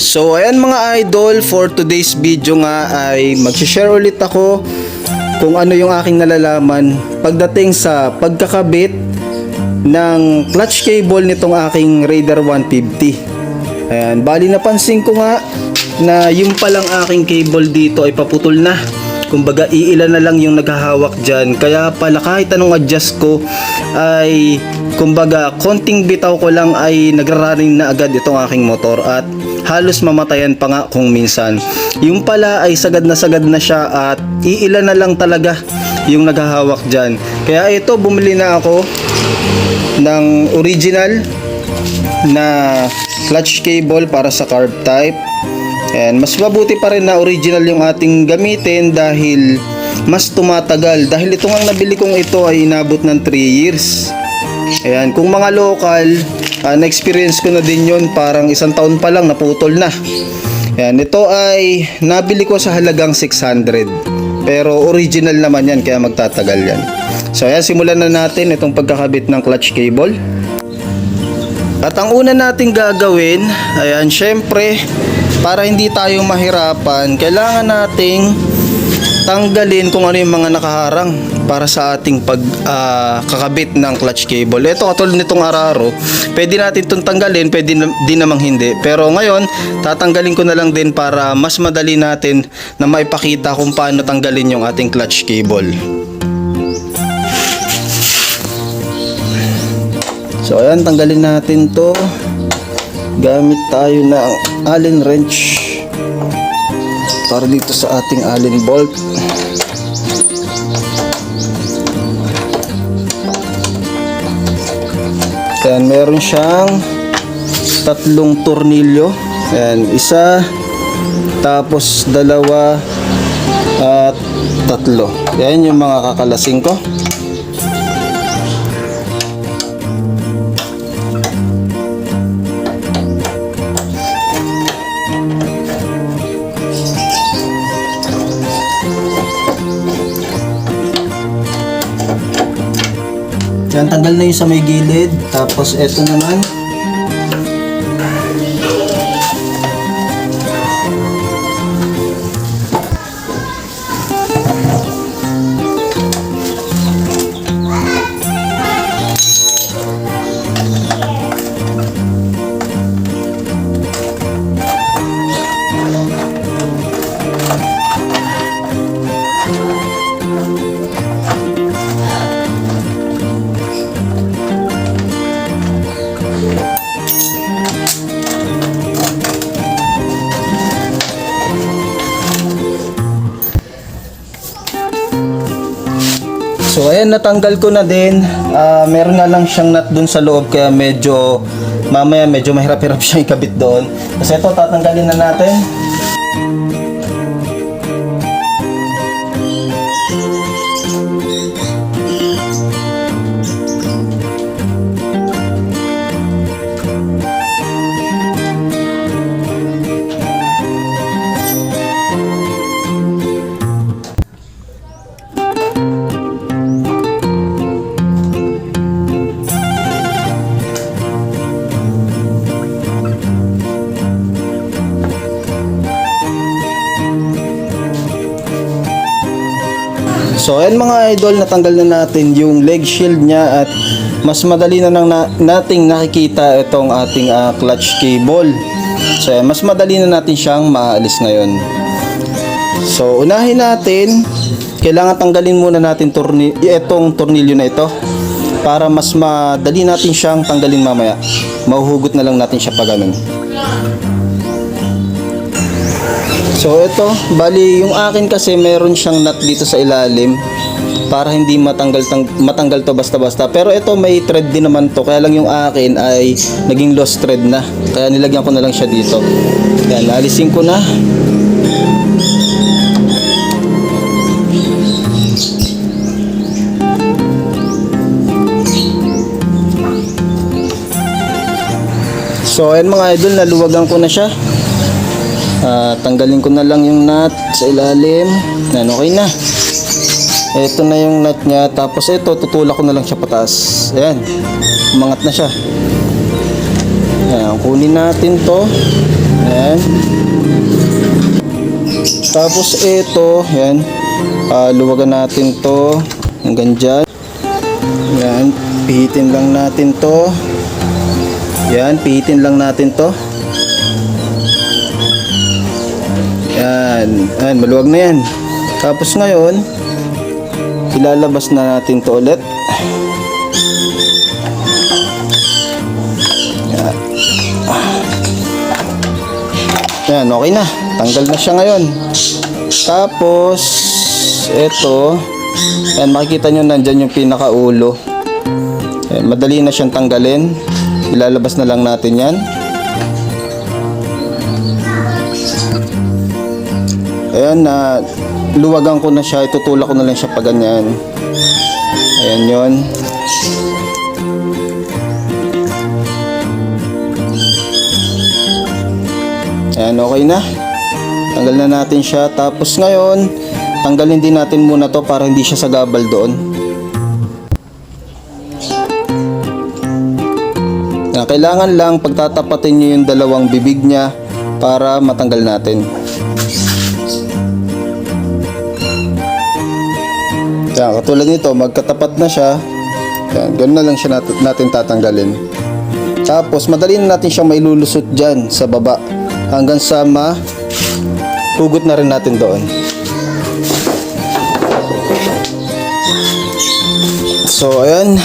So ayan mga idol, for today's video nga ay mag-share ulit ako kung ano yung aking nalalaman pagdating sa pagkakabit ng clutch cable nitong aking Raider 150. Ayan, bali napansin ko nga na yung palang aking cable dito ay paputol na. Kumbaga iilan na lang yung naghahawak dyan. Kaya pala kahit anong adjust ko ay kumbaga konting bitaw ko lang ay nagraraning na agad itong aking motor at halos mamatayan pa nga kung minsan. Yung pala ay sagad na sagad na siya at iilan na lang talaga yung naghahawak dyan. Kaya ito bumili na ako ng original na clutch cable para sa carb type. And mas mabuti pa rin na original yung ating gamitin dahil mas tumatagal. Dahil ito nga nabili kong ito ay inabot ng 3 years. Ayan, kung mga local, ah, na-experience ko na din yon parang isang taon pa lang naputol na. Ayan, ito ay nabili ko sa halagang 600. Pero original naman yan, kaya magtatagal yan. So ayan, simulan na natin itong pagkakabit ng clutch cable. At ang una nating gagawin, ayan, syempre, para hindi tayo mahirapan, kailangan nating tanggalin kung ano yung mga nakaharang para sa ating pag ah, kakabit ng clutch cable. Ito katulad nitong araro, pwede natin itong tanggalin, pwede na, din namang hindi. Pero ngayon, tatanggalin ko na lang din para mas madali natin na maipakita kung paano tanggalin yung ating clutch cable. So ayan, tanggalin natin to. Gamit tayo ng Allen wrench para dito sa ating Allen bolt. Ayan, meron siyang tatlong tornilyo. Ayan, isa, tapos dalawa, at tatlo. Ayan yung mga kakalasing ko. Yan, tanggal na yung sa may gilid. Tapos, eto naman. So ayan natanggal ko na din. Ah, meron nga lang siyang nut dun sa loob kaya medyo mamaya medyo mahirap-hirap siyang ikabit doon. Kasi ito tatanggalin na natin. So ayan mga idol, natanggal na natin yung leg shield niya at mas madali na nang na, nating nakikita itong ating ah, clutch cable. So ayan, mas madali na natin siyang maalis ngayon. So unahin natin, kailangan tanggalin muna natin torni itong tornilyo na ito para mas madali natin siyang tanggalin mamaya. Mahuhugot na lang natin siya pa ganun. So ito, bali yung akin kasi meron siyang nut dito sa ilalim para hindi matanggal tang, matanggal to basta-basta. Pero ito may thread din naman to. Kaya lang yung akin ay naging lost thread na. Kaya nilagyan ko na lang siya dito. Yan, alisin ko na. So ayan mga idol, naluwagan ko na siya. Tanggalin ko na lang yung nut sa ilalim. Yan, okay na. Ito na yung nut niya. Tapos ito, tutulak ko na lang siya pataas. Ayan. Umangat na siya. Ayan, kunin natin to. Ayan. Tapos ito, yan. Ah, luwagan natin to hanggang dyan. Yan, pihitin lang natin to. Yan, pihitin lang natin to. Yan, yan, maluwag na yan. Tapos ngayon, ilalabas na natin to ulit. Yan. Yan, okay na. Tanggal na siya ngayon. Tapos, ito, yan, makikita nyo nandyan yung pinakaulo. Yan, madali na siyang tanggalin. Ilalabas na lang natin yan. Ayan na luwagan ko na siya, itutulak ko na lang siya pa ganyan. Ayan yon. Ayan, okay na. Tanggal na natin siya. Tapos ngayon, tanggalin din natin muna to para hindi siya sagabal doon. Yan, kailangan lang pagtatapatin nyo yung dalawang bibig niya para matanggal natin. Yan, katulad nito, magkatapat na siya. Yan, ganun na lang siya natin, natin tatanggalin. Tapos, madali na natin siyang mailulusot dyan sa baba. Hanggang sa ma hugot na rin natin doon. So, ayan.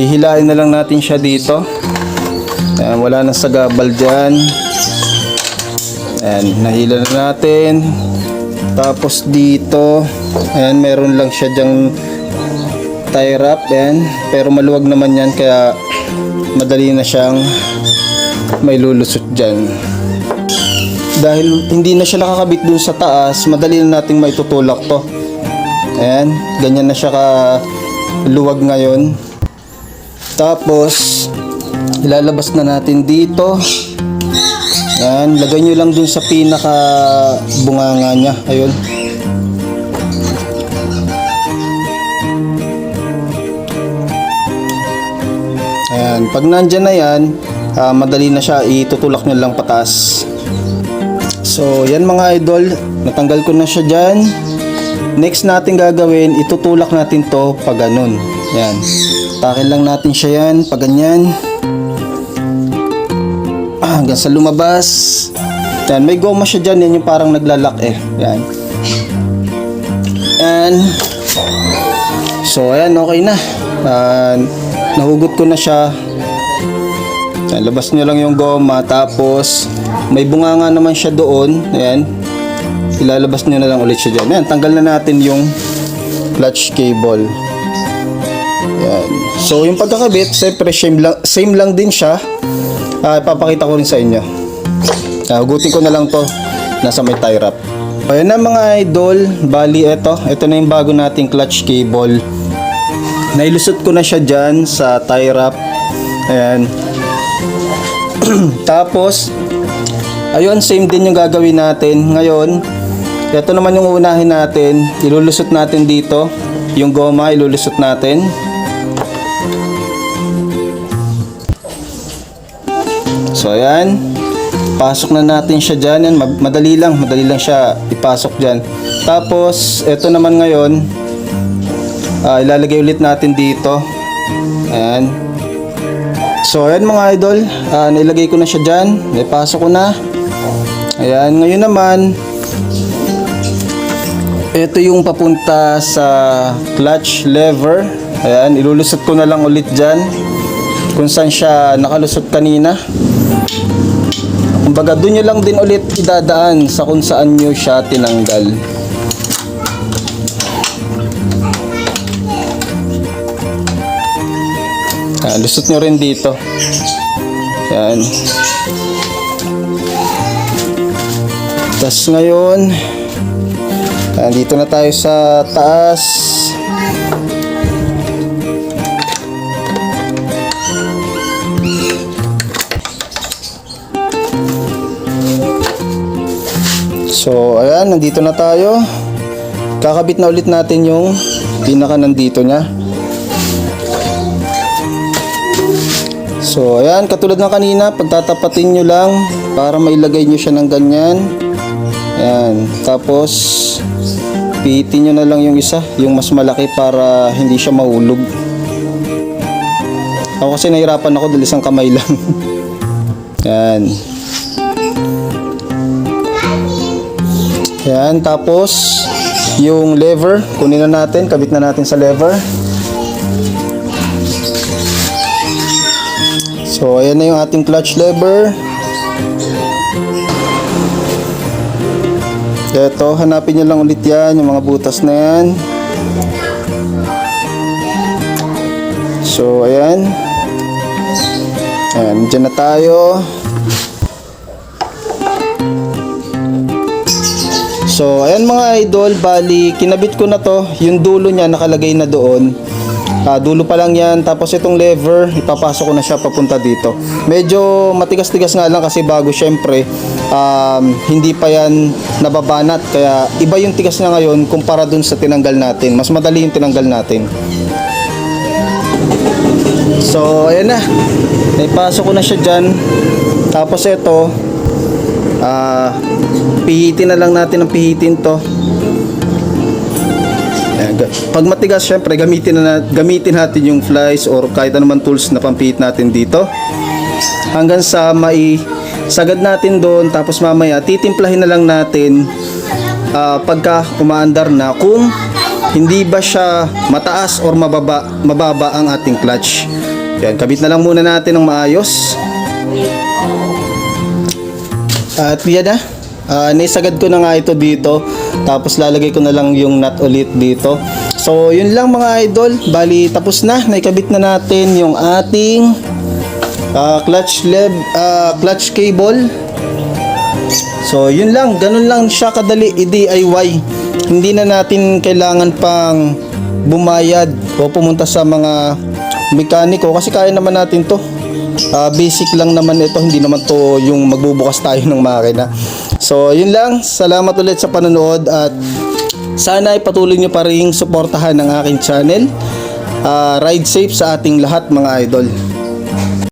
Hihilain na lang natin siya dito. Ayan, wala na sagabal dyan. Ayan, nahila na natin. Tapos dito, ayan, meron lang siya dyang tie wrap, ayan. Pero maluwag naman yan, kaya madali na siyang may lulusot dyan. Dahil hindi na siya nakakabit dun sa taas, madali na nating maitutulak to. Ayan, ganyan na siya ka luwag ngayon. Tapos, ilalabas na natin dito. Yan, lagay nyo lang dun sa pinaka bunganga niya. Ayun. Ayan, pag nandyan na yan, ah, madali na siya, itutulak nyo lang pataas. So, yan mga idol, natanggal ko na siya dyan. Next natin gagawin, itutulak natin to pag ganun. Yan. Takin lang natin siya yan, pag ganyan. Hanggang sa lumabas. Yan, may goma siya dyan, yan yung parang naglalak eh. Yan. Yan. So, ayan, okay na. Ah, nahugot ko na siya. Yan, labas nyo lang yung goma, tapos may bunganga naman siya doon. Ayan. Ilalabas nyo na lang ulit siya dyan. Ayan, tanggal na natin yung clutch cable. Yan. So, yung pagkakabit, siyempre same lang, same lang din siya. Ah, ipapakita ko rin sa inyo. Hugutin ko na lang to nasa may tie wrap. Ayan na mga idol, bali ito. Ito na yung bago nating clutch cable. Nailusot ko na siya dyan sa tie wrap. Ayan. Tapos, ayun, same din yung gagawin natin. Ngayon, ito naman yung unahin natin. Ilulusot natin dito. Yung goma, ilulusot natin. So, ayan. Pasok na natin siya dyan. Yan, ma- madali lang. Madali lang siya ipasok dyan. Tapos, ito naman ngayon, ah, ilalagay ulit natin dito. Ayan. So, ayan mga idol. Ah, nailagay ko na siya dyan. Ipasok ko na. Ayan. Ngayon naman, ito yung papunta sa clutch lever. Ayan. Ilulusot ko na lang ulit dyan. Kung saan siya nakalusot kanina. Kumbaga, doon nyo lang din ulit idadaan sa kung saan nyo siya tinanggal. Yan, lusot nyo rin dito. Yan. Tapos ngayon, yan, dito na tayo sa taas. So, ayan, nandito na tayo. Kakabit na ulit natin yung pinaka nandito niya. So, ayan, katulad ng kanina, pagtatapatin nyo lang para mailagay nyo siya ng ganyan. Ayan. Tapos, pihitin nyo na lang yung isa, yung mas malaki para hindi siya mahulog. Ako kasi nahirapan ako dahil isang kamay lang. Yan. Yan, tapos yung lever, kunin na natin, kabit na natin sa lever. So, ayan na yung ating clutch lever. Ito, hanapin nyo lang ulit yan, yung mga butas na yan. So, ayan. Ayan, dyan na tayo. So, ayan mga idol, bali, kinabit ko na to. Yung dulo niya nakalagay na doon. Ah, dulo pa lang yan. Tapos itong lever, ipapasok ko na siya papunta dito. Medyo matigas-tigas nga lang kasi bago syempre, um, hindi pa yan nababanat. Kaya iba yung tigas na ngayon kumpara dun sa tinanggal natin. Mas madali yung tinanggal natin. So, ayan na. Naipasok ko na siya dyan. Tapos ito, ah, pihitin na lang natin ang pihitin to. Ayan, Pag matigas, syempre, gamitin, na, gamitin natin yung flies or kahit anuman tools na pampihit natin dito. Hanggang sa mai sagad natin doon. Tapos mamaya, titimplahin na lang natin ah, pagka umaandar na kung hindi ba siya mataas or mababa, mababa ang ating clutch. Yan, kabit na lang muna natin ng maayos. At yan na. Ah, naisagad ko na nga ito dito. Tapos lalagay ko na lang yung nut ulit dito. So, yun lang mga idol. Bali, tapos na. Naikabit na natin yung ating ah, clutch leb, ah, clutch cable. So, yun lang. Ganun lang siya kadali i-DIY. Hindi na natin kailangan pang bumayad o pumunta sa mga mekaniko kasi kaya naman natin to. Ah, basic lang naman ito, hindi naman to yung magbubukas tayo ng makina. So, yun lang. Salamat ulit sa panonood at sana ay patuloy nyo pa rin suportahan ng aking channel. Ah, ride safe sa ating lahat mga idol.